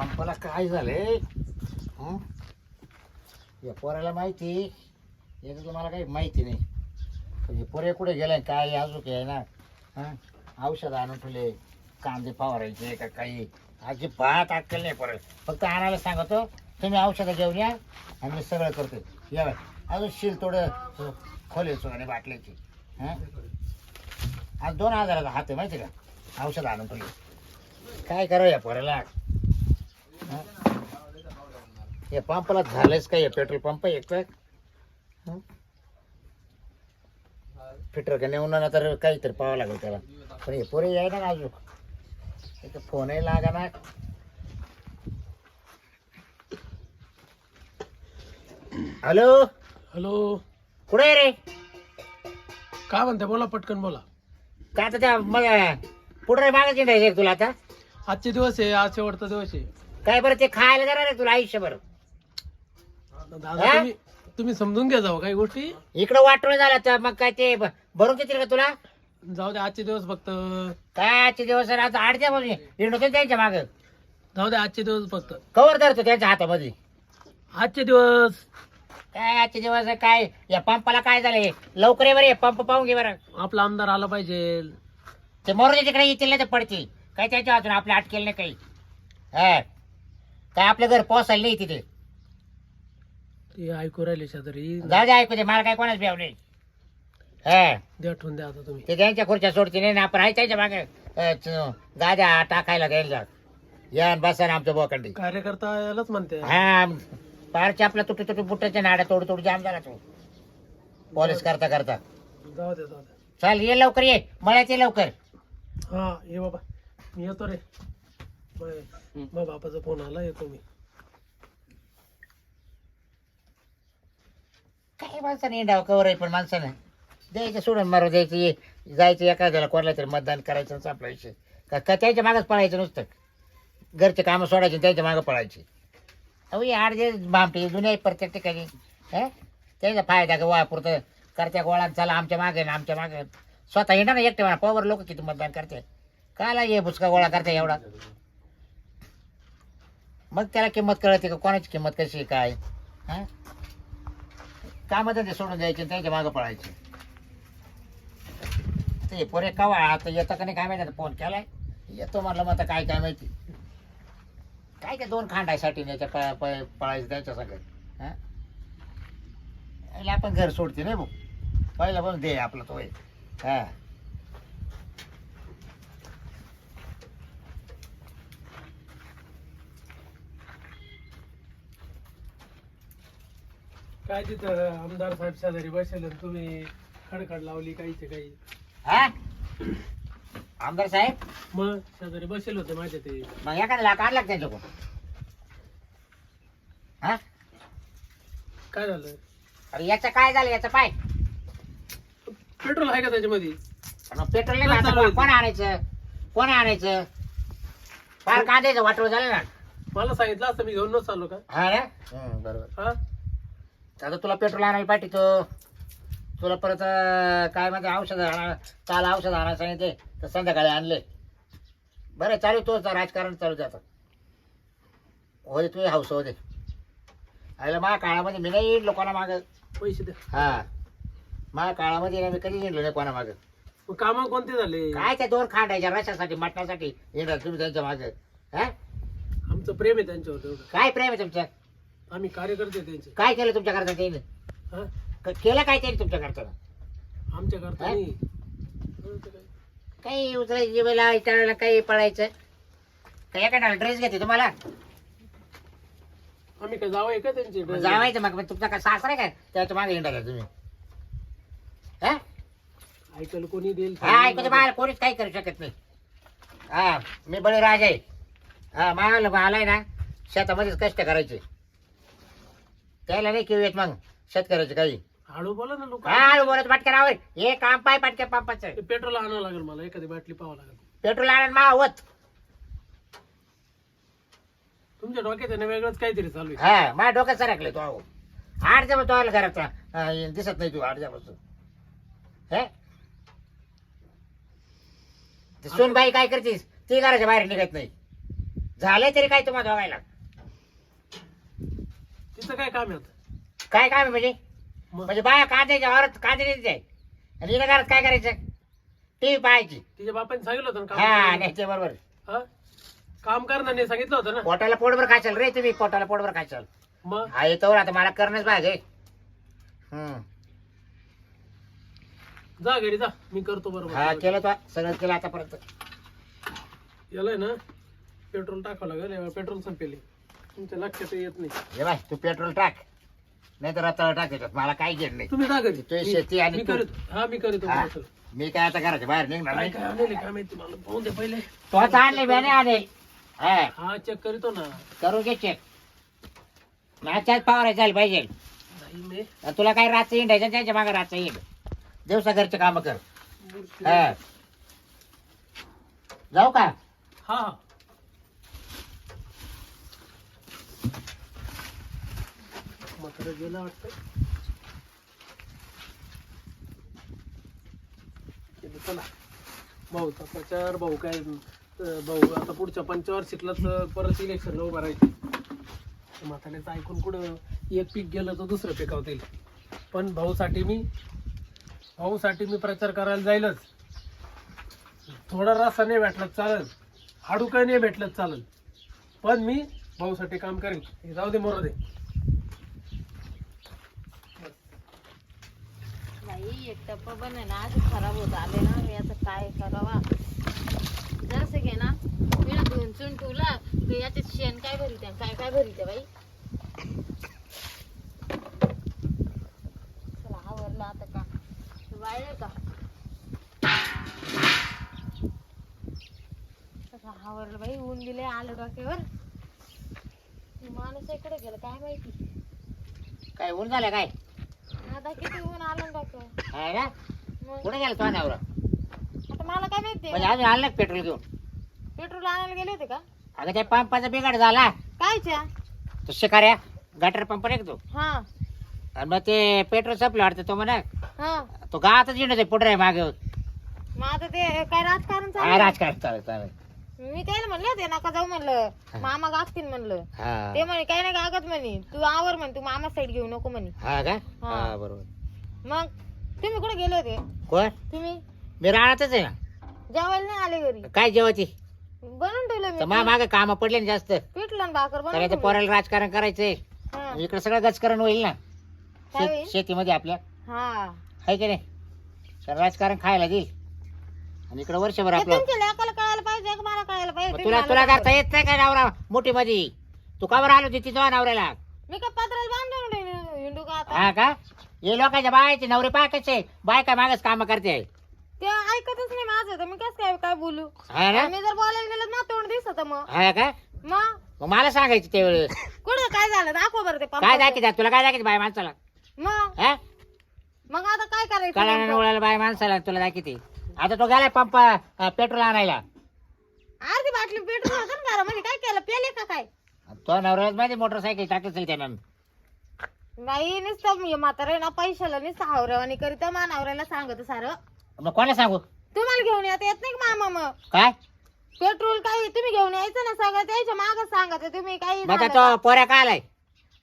पंपाला काय झालंय? हं? या पोराला माहिती याचं तुम्हाला काही माहिती नाही. पण हे पोरे कुठे गेलाय काय अजून काय ना? हं? औषध आणून ठेवले. कांदे फवारायचे का काही? अजिबात अक्कल नाही परत फक्त आणायला सांगतो तुम्ही औषधं घेऊन या आणि मी सगळं करतो. या अजून शिल थोडं हो, खोले आणि बाटल्याची. हां? आज दोन हजाराचा हात आहे माहिती का? औषध आणून ठेवले. काय करावं या पोराला? या पंपाला झालंच काय या पेट्रोल पंप एक तर? फिटर का नेऊन ना तर काहीतरी पाहावं लागेल त्याला. पण हे पोरे याय ना अजून. एक फोनही लागा ना हॅलो? हॅलो. कुठे आहे रे? काय म्हणते? बोला पटकन बोला. का आता त्या मग पुढे मागे चिंडायचं तुला आता? आजचे दिवस आहे आज शेवटचा दिवस आहे. काय बरं ते खायला जाणार आहे तुला आयुष्यभर. दादा हा? तुम्ही तुम्ही समजून घ्या जाऊ काही गोष्टी. इकडं वाटलं झालं तर मग काय ते ब- भरून देतील का तुला? जाऊ दे आजचे दिवस फक्त. काय आजचे दिवस आहे, आता आठ द्या हिंडतो त्यांच्या माग. जाऊ दे आजचे दिवस फक्त. कवर धरतो त्यांच्या हातामध्ये. आजचे दिवस. काय आजचे दिवस आहे, काय? या पंपाला काय झालंय? लवकर ये बरं पंप पाहून घे बरं. आपला आमदार आला पाहिजे. ते मोरले तिकडे येतील नाही तर पडतील. काय त्याच्या वाचून आपल्या अटकेल नाही काही. हा. काय आपलं घर पोसायला नाही तिथे? ते ऐकू राहिले शेजारी. जाऊ दे ऐकू दे मला काय कोणाच भेव नाही. हा. द्या ठेवून द्या आता तुम्ही. ते त्यांच्या खुर्च्या सोडते नाही ना आपण आहे त्यांच्या मागे. गाद्या टाकायला द्यायला या आणि बसा ना आमच्या बोकंडी. कार्यकर्ता यालाच म्हणते. हा पारच्या आपल्या तुटू तुटू बुटाच्या नाड्या तोड तोड जाम झाला तू. पॉलिश करता करता. जाऊ दे जाऊ दे. चल ये लवकर ये. मला ये लवकर. हा ये बाबा. मी येतो रे. मग बापाचा फोन आला येतो मी. काही माणसाने इंडाव कवर आहे पण माणसानं द्यायचं सोडून मारू द्यायचं ये जायचं एखाद्याला कोणाला तरी मतदान करायचं आणि आपला विषय. का का त्याच्या मागच पळायचं नुसतं? घरचे कामं सोडायचे आणि त्यांच्या मागं पळायचे. अहो हे आठ दिवस भामटे जुन्या आहेत प्रत्येक ठिकाणी. हं? त्यांचा फायदा का वा पुरतं करत्या गोळा चला आमच्या मागे ना आमच्या मागे स्वतः हिंडा ना एकटे म्हणा पॉवर लोक किती मतदान करते. काला ये बुचका गोळा करते एवढा. मग त्याला किंमत कळते का? कोणाची किंमत कशी आहे काय? मध्ये ते सोडून द्यायचे आणि त्यांच्या मागं पळायचे? ते पोरे कवा आता येतं का नाही काय माहिती फोन केलाय. येतो म्हटलं मग आता काय काय माहिती. काय काय दोन खांडायसाठी याच्या पळ- पळ- पळायचं त्यांच्या सगळं? हा? याला आपण घर सोडते नाही भाऊ. पहिला पण दे आपला तो हा. काय तिथं आमदार साहेब शेजारी बसेल आणि तुम्ही खडखड लावली काहीचे काही. हा? आमदार साहेब? मग शेजारी बसेल होते माझ्या ते. मग एखादा लाख आणला का त्यांच्याकडून. हा? काय झालं? अरे याचं काय झालं? याचं पाय. पेट्रोल आहे का त्याच्यामध्ये? पेट्रोल नाही काय चालू आहे? कोण आणायचं? कोण आणायचं? फार कांद्याचं वाटव झालं ना. मला सांगितलं असतं मी घेऊन चाललो का? हा ना? बरोबर. हा? आता तुला पेट्रोल आणायला पाठवतो तुला परत अं, काय म्हणते औषध आणा काल औषध आणायला सांगितले तर संध्याकाळी आणले. बरं चालू तोच राजकारण चालू जातं होते तुझे हाऊस होते आयला माझ्या काळामध्ये मी नाही लोकांना माग. पैसे द्या हा. माझ्या काळामध्ये ना मी कधी येलो नाही कोणा मागं. मग कामं कोणते झाले? काय त्या दोन खांडायच्या रशासाठी मटणासाठी येणार तुम्ही त्यांच्या मागे हा? आमचं प्रेम आहे त्यांच्यावर तेवढं. काय प्रेम आहे तुमचं? आम्ही कार्यकर्ते त्यांचे. काय केलं तुमच्या करता त्याने? हा? क- केलं काय त्यांनी तुमच्या करता आमच्या करता? नाही. काही उचलायची जीवेला विचारायला काही पळायचं? काही एखादा ड्रेस घेते तुम्हाला? आम्ही काय जावं आहे का त्यांचे? मग जावायचं मग मग तुमचा काय सासरा आहे काय त्याच्यामागे हिंडायला तुम्ही. हा? ऐकायला कोणी देईल? हा ऐकू मला कोणीच काही करू शकत नाही. हा मी बळीराज आहे. हा मला आलाय ना शेतामध्येच कष्ट करायचे. त्याला नाही किव मग. शेतकऱ्याचे काही. हळू बोला ना लोक. हा बोलत पाटक्यावर हे काम पाय पाटक्या पंपाचं. पेट्रोल आणावं लागेल मला एखादी बाटली पाहावं लागेल. पेट्रोल आणून मावत तुमच्या डोक्यात आहे ना वेगळंच काहीतरी चालू आहे. हा माझ्या डोक्यात सरकले तो अहो आठ जमा तो आला घरात हा, दिसत नाही तू आठ जमापासून हे? ते सोनबाई काय करतीस? ती घराच्या बाहेर निघत नाही. झालंय तरी काय तुम्हाला दोघायला तिचं काय काम आहे आता काय काम आहे म्हणजे? मग? म्हणजे बाया कांद्याच्या औरत कांदे नाही द्याय आणि घरात काय करायचं? टीव्ही पाहायची. तिच्या बापाने सांगितलं होतं ना हा काम नाही ते बरोबर. हा? काम करणार नाही सांगितलं होतं ना? पोटाला पोटभर खायचाल रे तुम्ही पोटाला पोटभर खायचाल मग? हा येतो आता मला करणंच पाहिजे हम्म. जा घरी जा. मी करतो हा बरोबर केलं तो सगळं केलं आतापर्यंत. याला ना पेट्रोल टाकावं लागेल यावेळी पेट्रोल संपेल. तुमच्या लक्षात येत नाही. हे बाय तू पेट्रोल टाक. नाही तर रताळ टाक याच्यात. मला काही घेत नाही. तुम्ही तुझी शेती आणि मी तू- करीत हा मी करीत हा. मी काय आता घराच्या बाहेर निघणार काय नाही. काय आणले काय माहिती मला? पाहून दे पहिले. आणले आले हा. हा चेक करीतो ना. करू घे चेक माझ्याच पावर झाली पाहिजे. नाही मी आणि तुला काय रात्री हिंडायचं त्यांच्या मागे रात्र हिंड दिवसा घरचे काम कर. हा. जाऊ का? हा. खरं गेलं वाटतं. चला. भाऊचा प्रचार भाऊ काय भाऊ आता पुढच्या पंचवार्षिकला तर परत इलेक्शनला उभा राहायचे. म्हाताऱ्याचं ऐकून कुठं एक पीक गेलं तर दुसरं पिकावतील पण भाऊसाठी मी भाऊसाठी मी प्रचार करायला जाईलच. थोडा रस्ता नाही भेटला चालेल. हाडू काय नाही भेटलं चालेल. पण मी भाऊसाठी काम करेन. हे जाऊ दे मोर दे. बाई एक टप्पा पण आहे ना आज खराब होत आले ना मी आता काय करावा? जसं घे ना. मी ना धुवून चुन ठेवला तर याच्यात शेण काय भरीत आहे, काय काय भरीत बाई? चला आवरलं आता का? वाळलं का? चला, आवरलं बाई ऊन दिले आलं डोक्यावर. माणूस इकडे गेलं काय माहिती? काय ऊन झालं काय? आता किती ऊन आलं ना डोक्यावर ना? मग? कुठे गेला तो नवरा आता मला काय माहिती म्हणजे अजून पेट्रोल घेऊन? पेट्रोल आणायला गेले होते का? अगं त्या पंपाचा बिघाड झाला. कायच्या? तो शिकाऱ्या गटर पंप नाही का तो? हा. आणि मग ते पेट्रोल संपलं वाटतं तो म्हणा. हा. तो गावातच येणं पुढे मागे. मग आता ते काय राजकारण चालू राजकारण चालेल चालेल मी त्याला म्हणले होते नका जाऊ म्हणलं. मामा गागतील म्हणलं. हा. ते म्हणे काही नाही गागत म्हणे. तू आवर म्हणे तू मामा साईड घेऊ नको म्हणे. हा का? हा. हा बरोबर. मग तुम्ही कुठे गेले होते? कोण? तुम्ही? मी राहणारच आहे ना. जेवायला नाही आले घरी. काय जेवती बनवून ठेवलं तर मी मा मागे काम पडले ना जास्त. आणि भाकर बनवून ठेवलं. पोराला राजकारण करायचंय. हा. इकडे सगळं गजकरण होईल ना. काय शेत- होईल? शेतीमध्ये आपल्या. हा. आहे की नाही? तर राजकारण खायला देईल. आणि इकडे वर्षभर आपलं तुमच्या लेकाला कळायला पाहिजे का मला कळायला पाहिजे मग तुला तुला. करता येत नाही काय नवरा मोठी मध्ये तू का बरं आलो तिथं नवऱ्याला? मी का पत्राला बांधून हिंडू का आता? हा का? हे लोकांच्या बायचे नवरे पाय कसे बाय काय मागच काम करते. ते ऐकतच नाही माझं तर मी कस काय काय बोलू? हा ना? मी जर बोलायला गेलं ना तोंड दिसत मग. हा का? मग? मग मला सांगायचं ते वेळेस कुठं काय झालं? दाखव बरं ते काय पंपाचं. दाखी तुला काय दाखी बाय माणसाला? मग? हा? मग आता काय करायचं कळाला नेमकं? नवळ्याला बाय माणसाला तुला दाखी आता तो गेलाय पंप पेट्रोल आणायला. अर्धी बाटली पेट्रोल होतं ना घरामध्ये काय केलं? पेले का काय? तो नवऱ्याला माहिती मोटरसायकल टाकत त्यानं. बाई नुसतं मी म्हातारा ना पैशाला नुसतं हावऱ्यावानी करीत मानावऱ्याला सांगत सारं. मग कोणाला सांगू? तुम्हाला घेऊन येत येत नाही का मामा मग? काय? पेट्रोल काही तुम्ही घेऊन यायचं ना सगळं त्याच्या माग सांगत तुम्ही काही मग आता तो पोऱ्या का आलाय?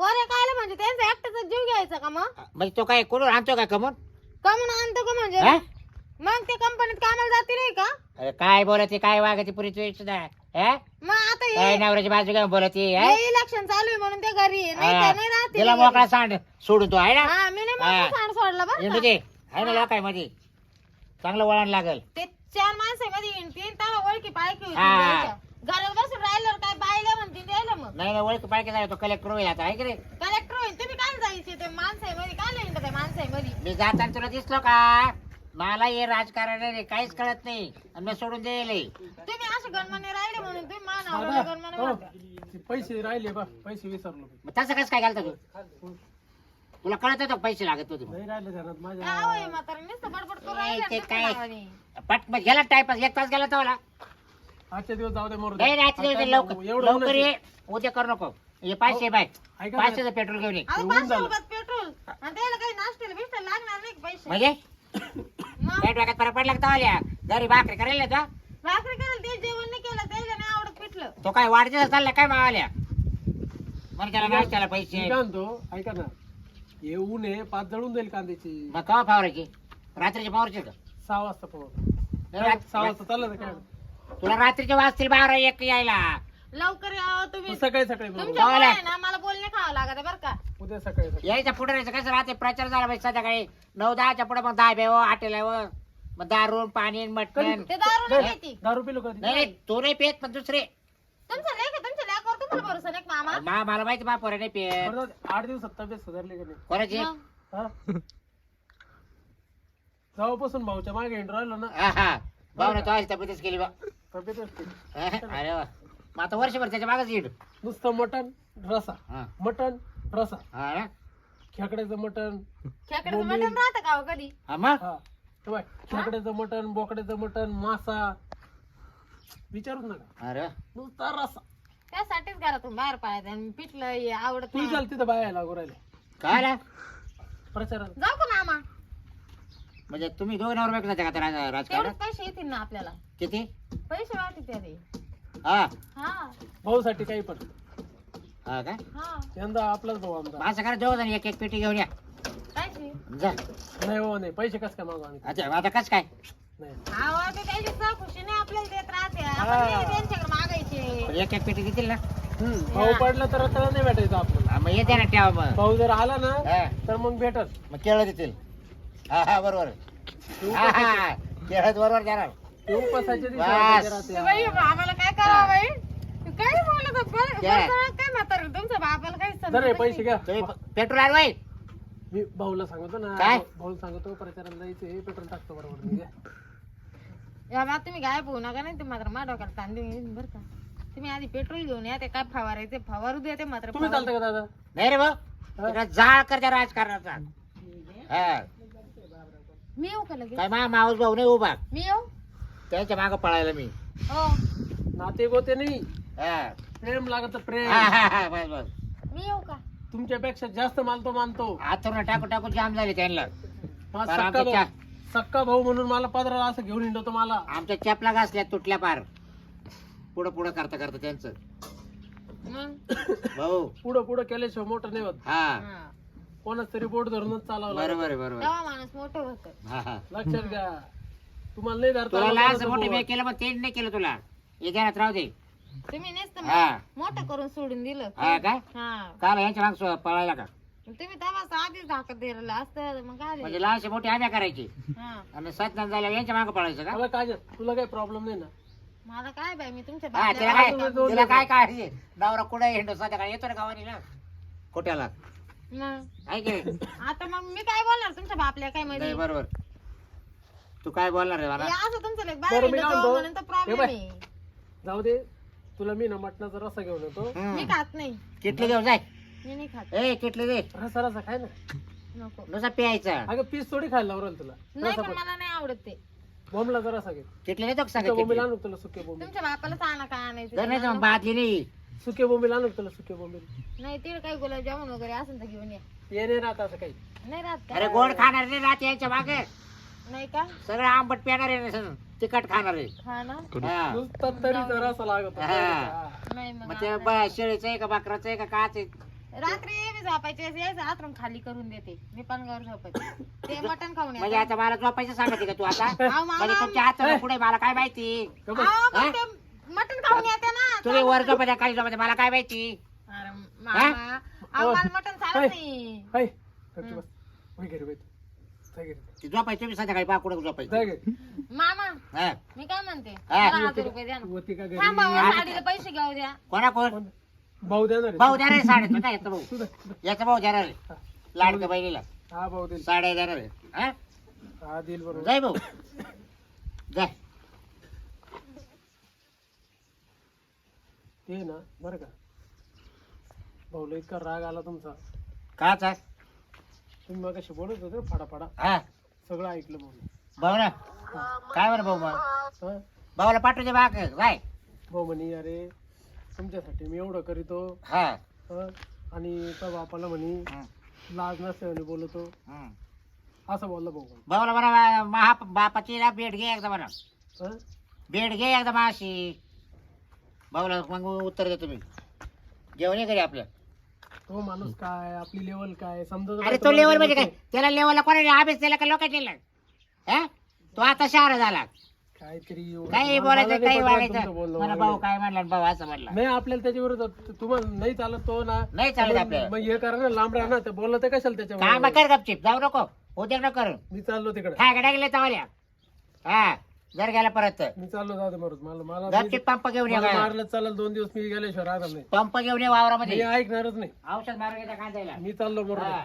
पोरे काय म्हणजे त्यांचा एकट्याचा जीव घ्यायचा का मग? म्हणजे तो काय कुठून आणतो काय कमून कमून आणतो का म्हणजे? हा? मग ते कंपनीत कामाला जाते नाही का अरे काय बोलते काय वागते पुरी तू सुद्धा हा? मग आता काय हे नवऱ्याची बाजू काय बोलते हा? इलेक्शन चालू आहे म्हणून ते घरी आहे. नाही राहते तिला घरी. मोकळा सांड सोडून तो आहे ना हा मी नाही हा. मोठा सांड सोडला बरं येऊ का. दे आहे ना लोकांमध्ये चांगलं वळण लागल ते चार माणसामध्ये येईन तीन तेव्हा ओळखी पाळखी होती हा. घरात बसून राहिल्यावर काय बायला म्हणतील द्यायला मग नाही नाही ओळख पाहिजे तो कलेक्टर होईल आता आहे की नाही कलेक्टर होईल तुम्ही काय जायचे ते माणसामध्ये काय नाही त्या माणसामध्ये मी जाताना तुला दिसलो का मला हे राजकारण आहे रे, काहीच कळत नाही आणि मी सोडून द्यायले तुम्ही असे गणमाने राहिले म्हणून तुम्ही मान आवडला हो, म्हणता. ते पैसे राहिले बा पैसे विसरलो मी. मग तसं कसं काय घालतो तू तुला कळत होतं का पैसे लागत होते म्हणून? नाही राहिले ध्यानात काय माझ्या होय म्हातारा नुसतं बडबड करून नाही, राहिलं ते ना काय? नावाने. पट मग गेला टायपास एक तास गेला तवला आजच्या दिवस जाऊ दे मोर नाही लवकर लवकर ये उद्या करू नको हे पाचशे बाय ऐका ना. पाचशेचं पेट्रोल घेऊन ये आता येऊन पाचशे झालं. रुपयात पेट्रोल आणि त्याला काही नाश्त्याला बिस्ट्याला लागणार नाही का पैसे म्हणजे पेट वागत फरक पडला का तवाल्या घरी भाकरी करेल ना तो? भाकरी केलं ते जेवण नाही केलं त्याला नाही आवडत पीठ पिठलं. तो काय वाढदिवस चालला काय मावाल्या बरं त्याला नाश्त्याला पैसे. मी काय म्हणतो ऐका ना. हे ऊन आहे पाच जळून जाईल कांद्याची. मग कवा फावरायची? रात्रीचे फावरचे का? सहा वाजता पोहोच रात- सहा वाजता चाललं काय? तुला रात्रीचे वाजतील बारा एक यायला. लवकर यावं तुम्ही. सकाळी सकाळी बोलू. आहे ना मला बोलणे खावं लागत बरं का. उद्या सकाळी सकाळी. यायचं पुढे राहायचं कसं राहते? प्रचार झाला पाहिजे संध्याकाळी. नऊ दहाच्या पुढे मग दहा बेव हॉटेल मग दारू पाणी मटण. ते दारू नाही नाही, घेती दारू पिलो कधी? नाही तो नाही पेत पण दुसरे. तुमचं लेख तुमच्या लेखावर तुम्हाला भरोसा नाही का मामा? मा मला माहिती बा पोरे नाही पेत बरं जाऊ दे. आठ दिवसात तब्येत सुधारली का नाही? कोणाची? मग. हा? जेव्हापासून भाऊच्या मागे हिंड राहिलो ना. हा हा. भाऊ तो आज तब्येतच केली बा. हा, अरे वा. मग आता वर्षभर त्याच्या मागच येईल. नुसतं मटण रसा. हा. मटण रसा. हा ना? खेकड्याचं मटण खेकड्याचं बोंबील. मटण राहतं का हो कधी? हा मग? हा. हे बाय, खेकड्याचं मटण बोकड्याचं मटण मासा. विचारूच नका. अरे. नुसता रसा. त्यासाठीच घरातून बाहेर पाडायचं आणि पिठलं हे आवडत तू नाही. चाल तिथं बाया लागू राहिले. काय ना प्रचाराला. जाऊ का मामा? म्हणजे तुम्ही दोघं नवर भेटत का आता राज- तेवढेच राजकारणात पैसे येतील ना आपल्याला. किती? पैसे वाटते ते हा. हा. भाऊसाठी काही पण. हा का? हा. यंदा आपलाच भाऊ आमचा. मग असं करा दोघ जण एक एक पेटी घेऊन या. काय ते? जा. नाही हो नाही. पैसे कस काय मागू आम्ही? अच्छा आता कस काय? नाही. अहो, ते त्याची खुशी नाही आपल्याला देत राहते. हा. आपण नाही त्यांच्याकडे मागायचे. पण एक एक पेटी देतील ना? हम्म, भाऊ पडला तर आता नाही भेटायचं आपल्याला. हा, मग येते ना ठेवा मग. भाऊ जर आला ना हा, तर मग भेटत मग केळं देतील. हा हा बरोबर. हा हा केळं बरोबर देणार. ते उपासाच्या दिवशी बस. आमच्या रात्री ते बाई, आम्हाला काय करावं बाई काय काय? म्हातारं तुमच्या बापाला काही जर हे पैसे नाही. घ्या. तुम्ही पेट्रोल आणवाय मी भाऊला सांगतो ना काय? भाऊला सांगतो प्रचाराला जायचं पेट्रोल टाकतो बरोबर मी घ्या. या बा तुम्ही गायब होऊ नका नाही ते मात्र डोक्याला देऊन येईन बरं का. तुम्ही आधी पेट्रोल घेऊन या ते काय फवारायचे फवारू द्या ते मात्र तुम्ही चालता का दादा? नाही रे भाऊ तिकडे जाळ कर त्या राजकारणाचा. हा. मी येऊ का लगेच? काय मा भाऊ नाही उभा? मी येऊ? त्यांच्या मागं पळायला मी. हो. नाते गोते नाही. हा. प्रेम लागत प्रेम. हा, हा, हा, बस बस. मी येऊ का? तुमच्यापेक्षा जास्त मानतो मानतो. आतून टाकू टाकू जाम झाले त्यांना. बरं, सक्का आमच्या भाऊ. सक्का भाऊ म्हणून मला पदराला असं घेऊन हिंडतो मला. आमच्या चपला घासल्या तुटल्या पार. पुढं पुढं करता करता त्यांचं. मग? भाऊ. पुढं पुढं केल्याशिवाय मोठं नाही होत. हा. हा. कोणाच तरी बोट धरूनच चालावं लागतं. बरोबर आहे बरोबर. तेव्हा माणूस मोठं होत. हा हा. लक्षात घ्या. तुम्हाला नाही धरता तुला आलं लहानचं कोणाचं मोठे बोट. मी केलं मग ते नाही केलं तुला. हे ध्यानात राहू दे. तुम्ही नेसत हा. मोठं करून सोडून दिलं. हा का? हा. काल यांच्या माग सो- पळायला का? तुम्ही तेव्हा आधीच धाकत दिलेलं असतं मग काय म्हणजे झालं? लहानशे मोठी आम्या करायची. हा. आणि सत्यान झाल्यावर यांच्या मागं पळायचं का? तुला काही प्रॉब्लेम नाही ना? मला काय बाई मी तुमच्या हा तिला काय तिला काय काय नवरा कुठे हिंडो संध्याकाळी येतो ना गावानी ना? खोट्याला मग आहे की नाही? आता मग मी काय बोलणार? तुमच्या बापल्या काय माहिती नाही बरोबर. तू काय बोलणार रे मला हे असं तुमचं लेक बरं, मी काय म्हणतो? हे प्रॉब्लेम बाय. आहे. जाऊ दे. तुला मी ना मटणाचा रसा घेऊन येतो. हम्म. मी खात नाही. किटली घेऊन जाय. मी नाही खात. ए किटली दे. रसा रसा खाय ना. नको. नुसा प्यायचा. अगं पीस थोडी खायला लावलं तुला. नाही रसा पण पण. मला नाही आवडत ते. बोंबलाचा रसा घे. किटली नाही तो सांग बोंबील आणू का तुला सुके बोंबील? तुमच्या बापाला सांगा काय आणायचं? जर ते नाही तर मग बादली नाही सुके बोंबील आणू का तुला सुके बोंबील? नको. नाही तिकडे काही गुलाबजामुन वगैरे असेल तर घेऊन या. ये नाही राहत असं काही. नाही राहत अरे गोड खाणार नाही राहते यांच्या मागे. नाही का? सगळं आंबट पिणार आहे सगळं. तिखट खाणार आहे. हा ना? हा. नुसता तरी रसा लागत हा. हा. नाही मग मग ते ब- शेळीचं आहे का बकराचं आहे का काच आहे? रात्री मी झोपायचे यायचं आतरून खाली करून देते. मी पणगावर झोपायचे. ते मटण खाऊन म्हणजे. आता मला झोपायचं सांगते का तू आता? अहो, मामा, म्हणजे तुमच्या हात पुढे मला काय माहिती? का बस? अहो, पण? ते मटण खाऊन येते ना. तुम्ही वर झोपायच्या खाली झोपायचं मला काय माहिती? अरे मामा. अहो, मला मटण चालत नाही. हाय. गपची बस. वय घरी वय तू. जाय घरी ती झोपायची तुम्ही संध्याकाळी पा कुठं झोपायचं. जाय घरी मामा हा. मी काय म्हणते? हा. मला हजार रुपये द्या ना. वरती का घरी? थांबा हो, साडीला पैसे घेऊ द्या. कोणा कोण? कोण? भाऊ देणार आहे. भाऊ देणार आहे साडे तू काय येतो भाऊ. तू दे. याचा भाऊ हा. लाडक्या बहिणीला. हा भाऊ देईल. साड्या देणार आहे हा? हा देईल बरोबर. जाय भाऊ. जाय. ते ना बरं का. भाऊला इतका राग आला तुमचा. काच आहे? तुम्ही मग कशी बोलत होते ना फाडाफाडा. हा. सगळं ऐकलं भाऊ. भाऊ ना काय म्हणा भाऊ मग? हा? भाऊला पाठवते बाग जाय. भाऊ म्हणे अरे तुमच्यासाठी मी एवढं करीतो. हा. हं? आणि त्या बापाला म्हणे हं, लाज नसते बोलतो. हं. असं बोलला भाऊ भाऊला म्हणा महा बापाची ना भेट घे एकदा हं? भेट घे एकदा माशी. भाऊला मग उत्तर देतो मी. जेवण आहे घरी आपलं? तो माणूस काय आपली लेवल काय? समजा अरे तो लेवल म्हणजे काय? त्याला लेवलला कोणाने अभ्यास त्याला का लोकांनी हा? तो आता शहर झाला काहीतरी एवढं- काही मला- मला बोलायचं नाही काही पटलं वागायचं. बोलणं, मला. भाऊ काय म्हणला भाऊ असं म्हणला. नाही आपल्याला त्याच्या विरोधात तुम्हाला नाही चालत तो ना. नाही चालत आपल्याला. मग हे करा ना लांब राहा ना. ते बोललं ते कशाला काम? कर गपचिप. जाऊ नको. उद्या नको कर मी चाललो तिकडे. काय गड्या गेले तवाल्या. हा. जर गेला परत. मी चाललो दे मरून मला मला पंप घेऊन ये मला काय मारलं चालेल दोन दिवस मी गेल्याशिवाय राहणार नाही. पंप घेऊन ये मी वावरामध्ये ऐकणारच नाही. औषध मारून घ्यायचं कांद्याला मी चाललो मरून हा.